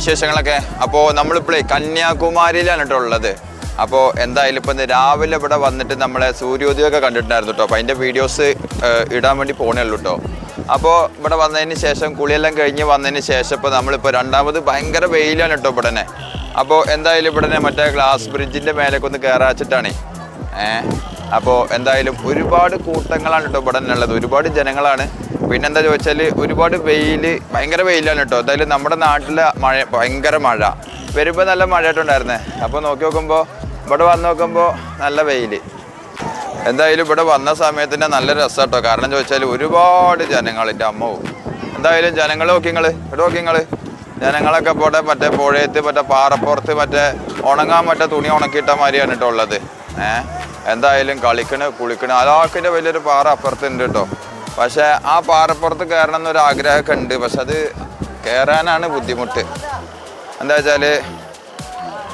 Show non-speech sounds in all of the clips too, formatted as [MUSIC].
വിശേഷങ്ങളൊക്കെ. അപ്പോൾ നമ്മളിപ്പോഴേ കന്യാകുമാരിയിലാണ് കേട്ടോ ഉള്ളത്. അപ്പോൾ എന്തായാലും ഇപ്പം രാവിലെ ഇവിടെ വന്നിട്ട് നമ്മളെ സൂര്യോദയമൊക്കെ കണ്ടിട്ടുണ്ടായിരുന്നു കേട്ടോ അപ്പോൾ അതിന്റെ വീഡിയോസ് ഇടാൻ വേണ്ടി പോണേ ഉള്ളൂ കേട്ടോ അപ്പോൾ ഇവിടെ വന്നതിന് ശേഷം കുളിയെല്ലാം കഴിഞ്ഞ് വന്നതിന് ശേഷം ഇപ്പോൾ നമ്മളിപ്പോൾ രണ്ടാമത് ഭയങ്കര വെയിലാണ് കേട്ടോ ഇവിടെ അപ്പോൾ എന്തായാലും ഇവിടെ മറ്റേ ഗ്ലാസ് ബ്രിഡ്ജിന്റെ മേലേക്ക് ഒന്ന് കയറാച്ചിട്ടാണേ ഏഹ് അപ്പോൾ എന്തായാലും ഒരുപാട് കൂട്ടങ്ങളാണ് കേട്ടോ ഇവിടെ ഉള്ളത്. ഒരുപാട് ജനങ്ങളാണ്. പിന്നെന്താ ചോദിച്ചാൽ ഒരുപാട് വെയിൽ ഭയങ്കര വെയിലാണ് കേട്ടോ എന്തായാലും നമ്മുടെ നാട്ടിലെ മഴ ഭയങ്കര മഴ. വരുമ്പോൾ നല്ല മഴയായിട്ടുണ്ടായിരുന്നേ. അപ്പോൾ നോക്കി നോക്കുമ്പോൾ ഇവിടെ വന്ന് നോക്കുമ്പോൾ നല്ല വെയിൽ എന്തായാലും ഇവിടെ വന്ന സമയത്ത് തന്നെ നല്ല രസം കേട്ടോ കാരണം ചോദിച്ചാൽ ഒരുപാട് ജനങ്ങൾ എന്റെ അമ്മവും എന്തായാലും ജനങ്ങൾ നോക്കിങ്ങൾ ഇവിടെ നോക്കിങ്ങൾ ജനങ്ങളൊക്കെ പോട്ടെ മറ്റേ പുഴയത്ത് മറ്റേ പാറപ്പുറത്ത് മറ്റേ ഉണങ്ങാൻ മറ്റേ തുണി ഉണക്കിയിട്ട മാതിരിയാണ് കേട്ടോ ഉള്ളത്. ഏഹ് എന്തായാലും കളിക്കണ് കുളിക്കണ്. അതാക്കിന്റെ വലിയൊരു പാറ അപ്പുറത്തുണ്ട് കേട്ടോ പക്ഷേ ആ പാറപ്പുറത്ത് കയറണം എന്നൊരു ആഗ്രഹമൊക്കെ ഉണ്ട് പക്ഷെ അത് കയറാനാണ് ബുദ്ധിമുട്ട്. എന്താ വെച്ചാൽ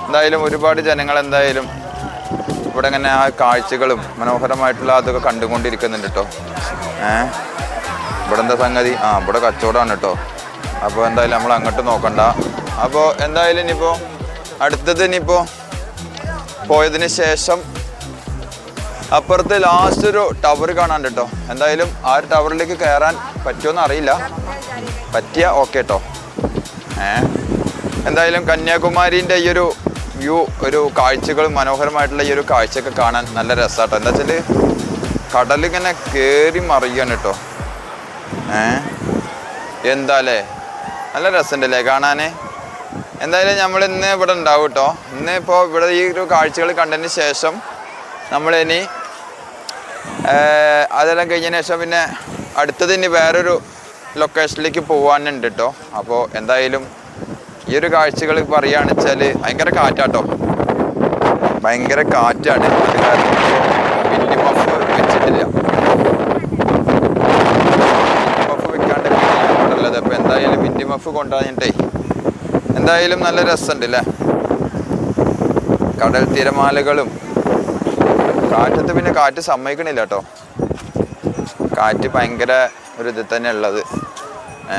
എന്തായാലും ഒരുപാട് ജനങ്ങൾ എന്തായാലും ഇവിടെ ഇങ്ങനെ ആ കാഴ്ചകളും മനോഹരമായിട്ടുള്ള അതൊക്കെ കണ്ടുകൊണ്ടിരിക്കുന്നുണ്ട് കേട്ടോ ഏഹ് ഇവിടെ എന്താ സംഗതി? ആ ഇവിടെ കച്ചവടമാണ് കേട്ടോ അപ്പോൾ എന്തായാലും നമ്മൾ അങ്ങോട്ട് നോക്കണ്ട. അപ്പോൾ എന്തായാലും ഇനിയിപ്പോൾ അടുത്തത് ഇനിയിപ്പോൾ പോയതിന് ശേഷം അപ്പുറത്ത് ലാസ്റ്റ് ഒരു ടവർ കാണാൻ കേട്ടോ എന്തായാലും ആ ഒരു ടവറിലേക്ക് കയറാൻ പറ്റുമെന്ന് അറിയില്ല. പറ്റിയ ഓക്കെ കേട്ടോ ഏ? എന്തായാലും കന്യാകുമാരീന്റെ ഈ ഒരു വ്യൂ ഒരു കാഴ്ചകൾ മനോഹരമായിട്ടുള്ള ഈ ഒരു കാഴ്ചയൊക്കെ കാണാൻ നല്ല രസമാട്ടോ എന്താ വെച്ചാൽ കടലിങ്ങനെ കയറി മറിയാണ് കേട്ടോ ഏ? എന്താല്ലേ നല്ല രസമുണ്ടല്ലേ കാണാനേ? എന്തായാലും നമ്മൾ ഇന്ന് ഇവിടെ ഉണ്ടാവും കേട്ടോ ഇന്ന് ഇപ്പോൾ ഇവിടെ ഈ ഒരു കാഴ്ചകൾ കണ്ടതിന് ശേഷം നമ്മളിനി അതെല്ലാം കഴിഞ്ഞതിന് ശേഷം പിന്നെ അടുത്തത് ഇനി വേറൊരു ലൊക്കേഷനിലേക്ക് പോകാനുണ്ട് കേട്ടോ അപ്പോൾ എന്തായാലും ഈ ഒരു കാഴ്ചകൾ പറയുകയാണെന്ന് വെച്ചാൽ ഭയങ്കര കാറ്റാട്ടോ. ഭയങ്കര കാറ്റാണ്. അത് വലിയ വെച്ചിട്ടില്ല. അപ്പോൾ എന്തായാലും മഫ് കൊണ്ടുവന്നിട്ടേ എന്തായാലും നല്ല രസമുണ്ട് അല്ലേ കടൽ തിരമാലകളും കാറ്റത്ത് പിന്നെ കാറ്റ് സമ്മതിക്കണില്ല കേട്ടോ കാറ്റ് ഭയങ്കര ഒരു ഇത് തന്നെ ഉള്ളത്. ഏ?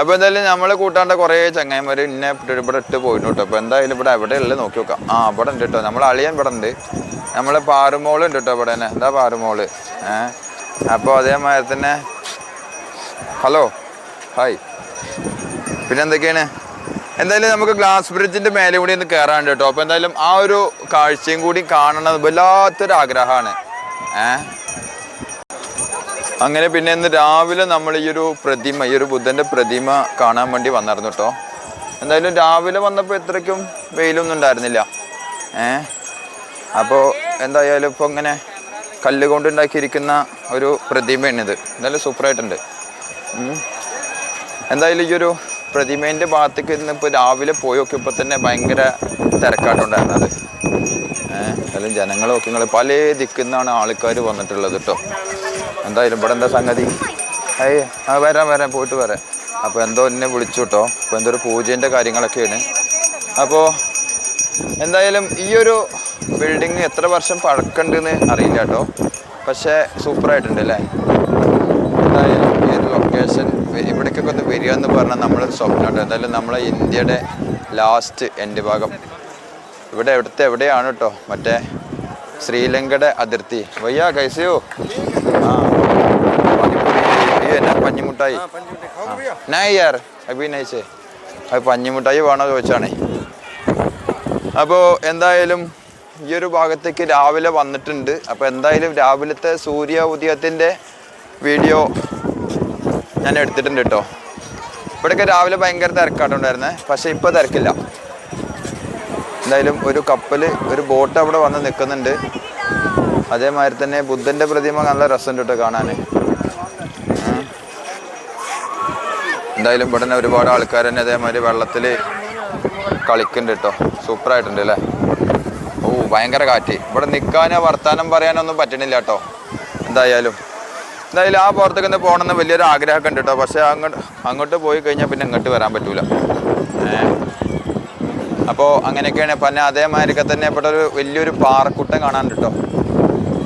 അപ്പോൾ എന്തായാലും നമ്മൾ കൂട്ടാണ്ട കുറേ ചങ്ങായിമാർ ഇന്നെ ഇവിടെ ഇട്ട് പോയിട്ടുണ്ട് കേട്ടോ അപ്പോൾ എന്തായാലും ഇവിടെ എവിടെ ഉള്ളത് നോക്കി നോക്കാം. ആ അവിടെ ഉണ്ട് കേട്ടോ നമ്മൾ അളിയൻ ഇവിടെ ഉണ്ട്. നമ്മളെ പാറുമോൾ ഉണ്ട് കേട്ടോ ഇവിടെ തന്നെ. എന്താ പാറുമോൾ? ഏ? അപ്പോൾ അതേമാതിരി തന്നെ ഹലോ? ഹായ്. പിന്നെ എന്തൊക്കെയാണ്? എന്തായാലും നമുക്ക് ഗ്ലാസ് ബ്രിഡ്ജിന്റെ മേലെ കൂടി ഒന്ന് കയറാണ്ട് കേട്ടോ. അപ്പൊ എന്തായാലും ആ ഒരു കാഴ്ചയും കൂടി കാണണം വല്ലാത്തൊരു ആഗ്രഹമാണ് ഏ? അങ്ങനെ പിന്നെ ഇന്ന് രാവിലെ നമ്മൾ ഈ ഒരു പ്രതിമ ഈ ഒരു ബുദ്ധന്റെ പ്രതിമ കാണാൻ വേണ്ടി വന്നായിരുന്നു കേട്ടോ. എന്തായാലും രാവിലെ വന്നപ്പോൾ ഇത്രയ്ക്കും വെയിലൊന്നും ഉണ്ടായിരുന്നില്ല. ഏ? അപ്പോൾ എന്തായാലും ഇപ്പോൾ ഇങ്ങനെ കല്ല് കൊണ്ടുണ്ടാക്കിയിരിക്കുന്ന ഒരു പ്രതിമയാണിത്. എന്തായാലും സൂപ്പറായിട്ടുണ്ട്. എന്തായാലും ഈ ഒരു പ്രതിമേന്റെ ഭാഗത്തേക്ക് ഇന്ന് ഇപ്പോൾ രാവിലെ പോയി നോക്കിയപ്പോൾ തന്നെ ഭയങ്കര തിരക്കാട്ടുണ്ടായിരുന്നത് എന്തായാലും ജനങ്ങൾ നോക്കി നിങ്ങൾ പല ദിക്കുന്നാണ് ആൾക്കാർ വന്നിട്ടുള്ളത് കേട്ടോ എന്തായാലും ഇവിടെ എന്താ സംഗതി? ഏയ് ആ വരാം വരാം പോയിട്ട് വരാം. അപ്പോൾ എന്തോ എന്നെ വിളിച്ചു കേട്ടോ അപ്പോൾ എന്തോ ഒരു പൂജേന്റെ കാര്യങ്ങളൊക്കെയാണ്. അപ്പോൾ എന്തായാലും ഈ ഒരു ബിൽഡിങ് എത്ര വർഷം പഴക്കമുണ്ടെന്ന് അറിയില്ല കേട്ടോ പക്ഷേ സൂപ്പറായിട്ടുണ്ട് അല്ലേ എന്തായാലും ലൊക്കേഷൻ ഇവിടേക്കൊക്കെ ഒന്ന് വരിക എന്ന് പറഞ്ഞാൽ നമ്മൾ സ്വപ്നമുണ്ട് എന്തായാലും നമ്മളെ ഇന്ത്യയുടെ ലാസ്റ്റ് എന്റെ ഭാഗം. ഇവിടെ എവിടുത്തെ എവിടെയാണ് കേട്ടോ മറ്റേ ശ്രീലങ്കയുടെ അതിർത്തി. വയ്യ കൈസയോ ആ. എന്നാ പഞ്ഞിമുട്ടായി? നൈ യാർ അഭി നൈസേ അത് പഞ്ഞിമുട്ടായി വേണോ ചോദിച്ചാണേ. അപ്പോൾ എന്തായാലും ഈ ഒരു ഭാഗത്തേക്ക് രാവിലെ വന്നിട്ടുണ്ട്. അപ്പോൾ എന്തായാലും രാവിലത്തെ സൂര്യ ഉദയത്തിന്റെ വീഡിയോ ഞാൻ എടുത്തിട്ടുണ്ട് കേട്ടോ ഇവിടെയൊക്കെ രാവിലെ ഭയങ്കര തിരക്കാട്ടുണ്ടായിരുന്നേ പക്ഷേ ഇപ്പോൾ തിരക്കില്ല. എന്തായാലും ഒരു കപ്പൽ ഒരു ബോട്ട് അവിടെ വന്ന് നിൽക്കുന്നുണ്ട്. അതേമാതിരി തന്നെ ബുദ്ധന്റെ പ്രതിമ നല്ല രസമുണ്ട് കേട്ടോ കാണാൻ. എന്തായാലും ഇവിടെ തന്നെ ഒരുപാട് ആൾക്കാർ തന്നെ അതേമാതിരി വെള്ളത്തിൽ കളിക്കുന്നുണ്ട് കേട്ടോ സൂപ്പറായിട്ടുണ്ട് അല്ലേ? ഓ ഭയങ്കര കാറ്റ്. ഇവിടെ നിൽക്കാനോ വർത്താനം പറയാനൊന്നും പറ്റണില്ല കേട്ടോ എന്തായാലും. എന്തായാലും ആ പുറത്തേക്ക് ഒന്ന് പോകണമെന്ന് വലിയൊരു ആഗ്രഹമൊക്കെ ഉണ്ട് കേട്ടോ. പക്ഷേ അങ്ങോട്ട് അങ്ങോട്ട് പോയി കഴിഞ്ഞാൽ പിന്നെ അങ്ങോട്ട് വരാൻ പറ്റൂല. അപ്പോൾ അങ്ങനെയൊക്കെയാണ്. പിന്നെ അതേമാതിരിക്കെ തന്നെ ഇവിടെ ഒരു വലിയൊരു പാറക്കുട്ടം കാണാൻ കേട്ടോ.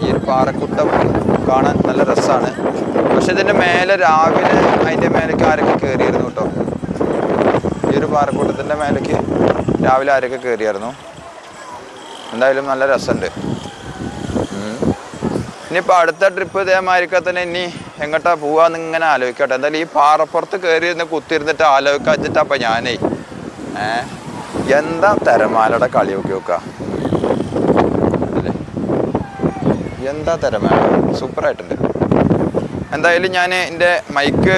ഈ ഒരു പാറക്കുട്ടം കാണാൻ നല്ല രസമാണ് പക്ഷെ ഇതിന്റെ മേലെ രാവിലെ അതിന്റെ മേലേക്ക് ആരൊക്കെ കയറിയിരുന്നു കേട്ടോ? ഈ ഒരു പാറക്കൂട്ടത്തിന്റെ മേലേക്ക് രാവിലെ ആരൊക്കെ കയറിയായിരുന്നു എന്തായാലും നല്ല രസമുണ്ട്. ഇനിയിപ്പോൾ അടുത്ത ട്രിപ്പ് ഇതേമാതിരിക്കെ തന്നെ ഇനി എങ്ങോട്ടാ പോവാന്ന് ഇങ്ങനെ ആലോചിക്കട്ടെ. എന്തായാലും ഈ പാറപ്പുറത്ത് കയറി ഇരുന്ന് കുത്തിരുന്നിട്ട് ആലോചിക്കാൻ വെച്ചിട്ടപ്പം ഞാനേ. ഏ? എന്താ തിരമാലയുടെ കളി നോക്കി നോക്കുക അല്ലേ? എന്താ തിരമാല? സൂപ്പറായിട്ടുണ്ട്. എന്തായാലും ഞാൻ എന്റെ മൈക്ക്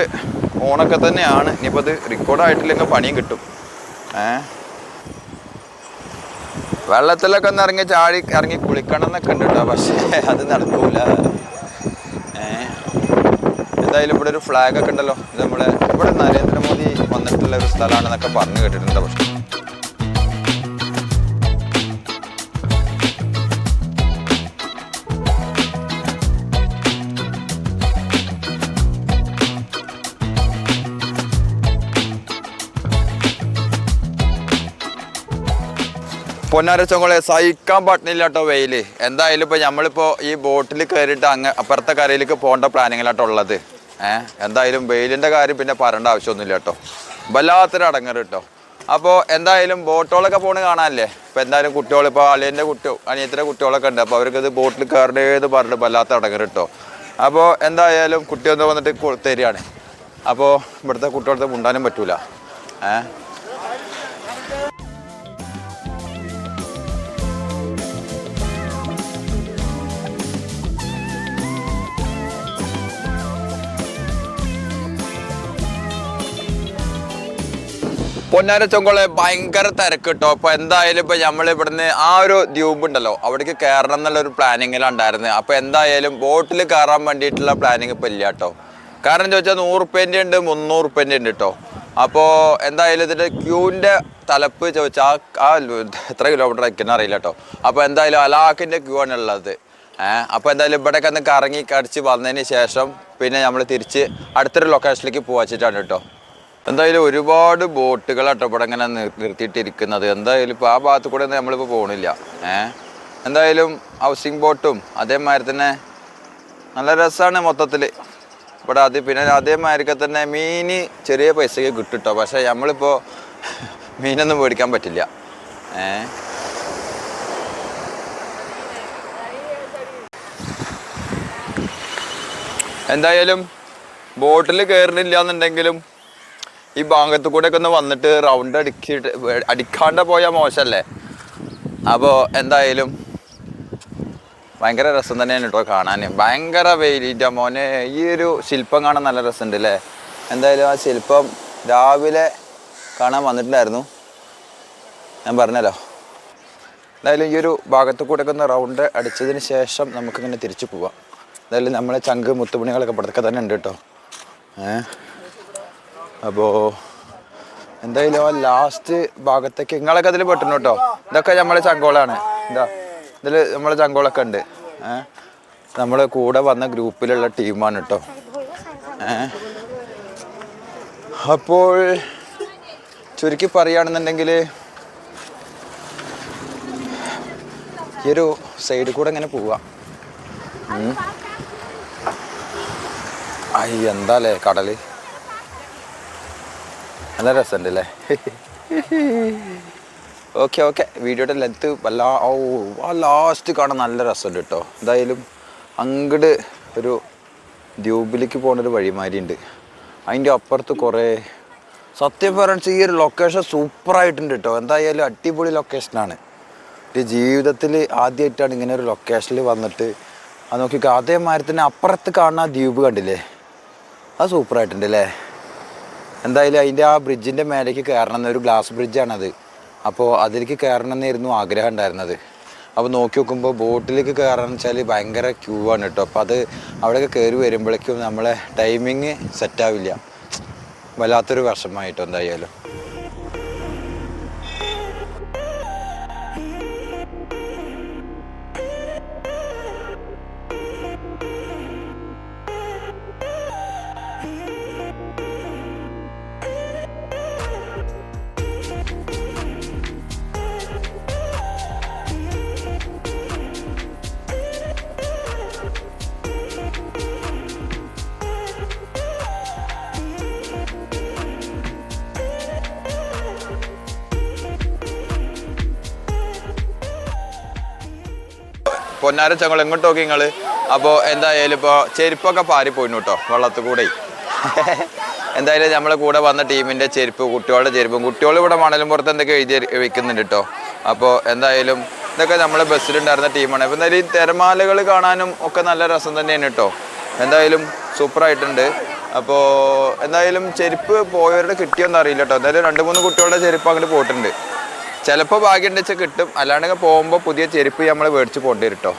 ഓണൊക്കെ തന്നെയാണ്. ഇനിയിപ്പോൾ അത് റെക്കോർഡായിട്ടില്ലെങ്കിൽ പണിയും കിട്ടും. ഏ? വെള്ളത്തിലൊക്കെ ഒന്ന് ഇറങ്ങി ചാടി ഇറങ്ങി കുളിക്കണം എന്നൊക്കെ ഉണ്ട് കേട്ടോ പക്ഷേ അത് നടക്കൂല. എന്തായാലും ഇവിടെ ഒരു ഫ്ലാഗ് ഒക്കെ ഉണ്ടല്ലോ. ഇത് നമ്മുടെ ഇവിടെ നരേന്ദ്രമോദി വന്നിട്ടുള്ള ഒരു സ്ഥലമാണെന്നൊക്കെ പറഞ്ഞു കേട്ടിട്ടുണ്ട്. പക്ഷേ പൊന്നാരച്ചോളെ സഹിക്കാൻ പറ്റുന്നില്ല കേട്ടോ വെയിൽ. എന്തായാലും ഇപ്പൊ നമ്മളിപ്പോ ഈ ബോട്ടിൽ കയറിയിട്ട് അങ്ങ് അപ്പുറത്തെ കരയിലേക്ക് പോകേണ്ട പ്ലാനിങ്ങിലാട്ടോ ഉള്ളത്. ഏഹ് എന്തായാലും വെയിലിന്റെ കാര്യം പിന്നെ പറയേണ്ട ആവശ്യമൊന്നുമില്ല കേട്ടോ വല്ലാത്തൊരു അടങ്ങറ് കേട്ടോ അപ്പോൾ എന്തായാലും ബോട്ടുകളൊക്കെ പോണ് കാണാനല്ലേ? ഇപ്പൊ എന്തായാലും കുട്ടികൾ ഇപ്പോൾ അളിയന്റെ കുട്ടി അനിയത്തിന്റെ കുട്ടികളൊക്കെ ഉണ്ട്. അപ്പോൾ ഇത് ബോട്ടിൽ കയറേത് പറഞ്ഞിട്ട് വല്ലാത്ത അടങ്ങറ് കേട്ടോ അപ്പോൾ എന്തായാലും കുട്ടി ഒന്ന് വന്നിട്ട് തരികയാണ്. അപ്പോൾ ഇവിടുത്തെ കുട്ടികളുടെ മുണ്ടാനും പറ്റൂല. ഏഹ് പൊന്നാര ചൊങ്കോളെ ഭയങ്കര തിരക്ക് കേട്ടോ അപ്പൊ എന്തായാലും ഇപ്പൊ നമ്മൾ ഇവിടുന്ന് ആ ഒരു ദ്വീപ് ഉണ്ടല്ലോ അവിടേക്ക് കയറണം എന്നുള്ള ഒരു പ്ലാനിങ്ങിലുണ്ടായിരുന്നു അപ്പൊ എന്തായാലും ബോട്ടിൽ കയറാൻ വേണ്ടിയിട്ടുള്ള പ്ലാനിങ് ഇപ്പൊ ഇല്ല കേട്ടോ കാരണം ചോദിച്ചാൽ നൂറ് റുപ്യന്റെ ഉണ്ട് മുന്നൂറ് റുപ്യന്റെ ഉണ്ട് കേട്ടോ അപ്പോൾ എന്തായാലും ഇതിന്റെ ക്യൂവിന്റെ തലപ്പ് ചോദിച്ചാൽ ആ എത്ര കിലോമീറ്റർ അയക്കുന്ന അറിയില്ല കേട്ടോ അപ്പോൾ എന്തായാലും അലാഖിന്റെ ക്യൂ ആണ് ഉള്ളത്. ഏഹ് അപ്പോൾ എന്തായാലും ഇവിടെയൊക്കെ ഒന്ന് കറങ്ങി കടിച്ച് വന്നതിന് ശേഷം പിന്നെ നമ്മൾ തിരിച്ച് അടുത്തൊരു ലൊക്കേഷനിലേക്ക് പോവാച്ചിട്ടാണ് കേട്ടോ എന്തായാലും ഒരുപാട് ബോട്ടുകൾ അട്ടപ്പടം ഇങ്ങനെ നിർത്തിയിട്ടിരിക്കുന്നത്. എന്തായാലും ഇപ്പോൾ ആ ഭാഗത്ത് കൂടെ ഒന്നും നമ്മളിപ്പോൾ പോകണില്ല ഏ? എന്തായാലും ഹൗസിംഗ് ബോട്ടും അതേമാതിരി തന്നെ നല്ല രസമാണ് മൊത്തത്തിൽ ഇവിടെ അത് പിന്നെ അതേമാതിരിക്കെ തന്നെ മീന് ചെറിയ പൈസയ്ക്ക് കിട്ടും കേട്ടോ പക്ഷേ നമ്മളിപ്പോൾ [LAUGHS] മീനൊന്നും മേടിക്കാൻ പറ്റില്ല. ഏ? എന്തായാലും ബോട്ടിൽ കയറുന്നില്ല എന്നുണ്ടെങ്കിലും ഈ ഭാഗത്ത് കൂടെ ഒക്കെ ഒന്ന് വന്നിട്ട് റൗണ്ട് അടിക്കിട്ട് അടിക്കാണ്ട് പോയാൽ മോശമല്ലേ അപ്പോൾ എന്തായാലും ഭയങ്കര രസം തന്നെയാണ് കേട്ടോ കാണാൻ. ഭയങ്കര വെയിലിന്റെ മോനെ ഈ ഒരു ശില്പം കാണാൻ നല്ല രസമുണ്ട് അല്ലേ എന്തായാലും ആ ശില്പം രാവിലെ കാണാൻ വന്നിട്ടുണ്ടായിരുന്നു. ഞാൻ പറഞ്ഞല്ലോ. എന്തായാലും ഈ ഒരു ഭാഗത്ത് കൂടെ ഒക്കെ ഒന്ന് റൗണ്ട് അടിച്ചതിന് ശേഷം നമുക്കിങ്ങനെ തിരിച്ചു പോവാം. എന്തായാലും നമ്മളെ ചങ്ക് മുത്തുപണികളൊക്കെ പടക്കെ തന്നെ ഉണ്ട് കേട്ടോ ഏഹ് അപ്പോൾ എന്തായാലും ആ ലാസ്റ്റ് ഭാഗത്തേക്ക് നിങ്ങളൊക്കെ അതിൽ പെട്ടു കേട്ടോ ഇതൊക്കെ നമ്മളെ ചങ്കോളാണ്. എന്താ ഇതിൽ നമ്മളെ ചങ്കോളൊക്കെ ഉണ്ട്. ഏഹ് നമ്മൾ കൂടെ വന്ന ഗ്രൂപ്പിലുള്ള ടീമാണ് കേട്ടോ ഏഹ് അപ്പോൾ ചുരുക്കി പറയുകയാണെന്നുണ്ടെങ്കിൽ ഈ ഒരു സൈഡിൽ കൂടെ ഇങ്ങനെ പോവാം. എന്താ അല്ലേ കടൽ? നല്ല രസമുണ്ട് അല്ലേ ഓക്കെ ഓക്കെ. വീഡിയോയുടെ ലെങ്ത്ത് വല്ലാ ഓ ആ ലാസ്റ്റ് കാണാൻ നല്ല രസമുണ്ട് കേട്ടോ. എന്തായാലും അങ്ങട് ഒരു ദ്വീപിലേക്ക് പോകുന്നൊരു വഴിമാരി ഉണ്ട് അതിന്റെ അപ്പുറത്ത് കുറേ സത്യം പറഞ്ഞാൽ ഈ ഒരു ലൊക്കേഷൻ സൂപ്പറായിട്ടുണ്ട് കേട്ടോ. എന്തായാലും അടിപൊളി ലൊക്കേഷനാണ് എന്റെ ജീവിതത്തിൽ ആദ്യമായിട്ടാണ് ഇങ്ങനെ ഒരു ലൊക്കേഷനിൽ വന്നിട്ട് അത് നോക്കിക്കോ. അതേമാതിരി തന്നെ അപ്പുറത്ത് കാണുന്ന ദ്വീപ് കണ്ടില്ലേ? അത് സൂപ്പറായിട്ടുണ്ട് അല്ലേ? എന്തായാലും അതിന്റെ ആ ബ്രിഡ്ജിന്റെ മേലേക്ക് കയറണം എന്നൊരു ഗ്ലാസ് ബ്രിഡ്ജാണത് അപ്പോൾ അതിലേക്ക് കയറണം എന്നായിരുന്നു ആഗ്രഹം ഉണ്ടായിരുന്നത്. അപ്പോൾ നോക്കി നോക്കുമ്പോൾ ബോട്ടിലേക്ക് കയറണം വെച്ചാൽ ഭയങ്കര ക്യൂ ആണ് കേട്ടോ. അപ്പോൾ അത് അവിടെയൊക്കെ കയറി വരുമ്പോഴേക്കും നമ്മളെ ടൈമിങ് സെറ്റാവില്ല വല്ലാത്തൊരു വർഷമായിട്ടോ എന്തായാലും. പൊന്നാര ചങ്ങൾ എങ്ങോട്ട് നോക്കി നിങ്ങൾ അപ്പോൾ എന്തായാലും ഇപ്പോൾ ചെരുപ്പൊക്കെ പാറിപ്പോയിന് കേട്ടോ വെള്ളത്തിൽ കൂടെ. [LAUGHS] എന്തായാലും നമ്മളെ കൂടെ വന്ന ടീമിന്റെ ചെരുപ്പ് കുട്ടികളുടെ ചെരുപ്പും കുട്ടികൾ ഇവിടെ മണലും പുറത്ത് എന്തൊക്കെ എഴുതി വെക്കുന്നുണ്ട് കേട്ടോ അപ്പോൾ എന്തായാലും ഇതൊക്കെ നമ്മളെ ബസ്സിലുണ്ടായിരുന്ന ടീമാണ്. അപ്പോൾ എന്തായാലും ഈ തിരമാലകൾ കാണാനും ഒക്കെ നല്ല രസം തന്നെയാണ് കേട്ടോ എന്തായാലും സൂപ്പറായിട്ടുണ്ട്. അപ്പോൾ എന്തായാലും ചെരുപ്പ് പോയവരുടെ കിട്ടിയോന്നറിയില്ല കേട്ടോ എന്തായാലും രണ്ട് മൂന്ന് കുട്ടികളുടെ ചെരുപ്പ് അങ്ങോട്ട് പോയിട്ടുണ്ട്. ചിലപ്പോൾ ഭാഗ്യം ഉണ്ടെച്ചാൽ കിട്ടും. അല്ലാണ്ടെങ്കിൽ പോകുമ്പോൾ പുതിയ ചെരുപ്പ് നമ്മൾ മേടിച്ച് പോകേണ്ടി വരും കേട്ടോ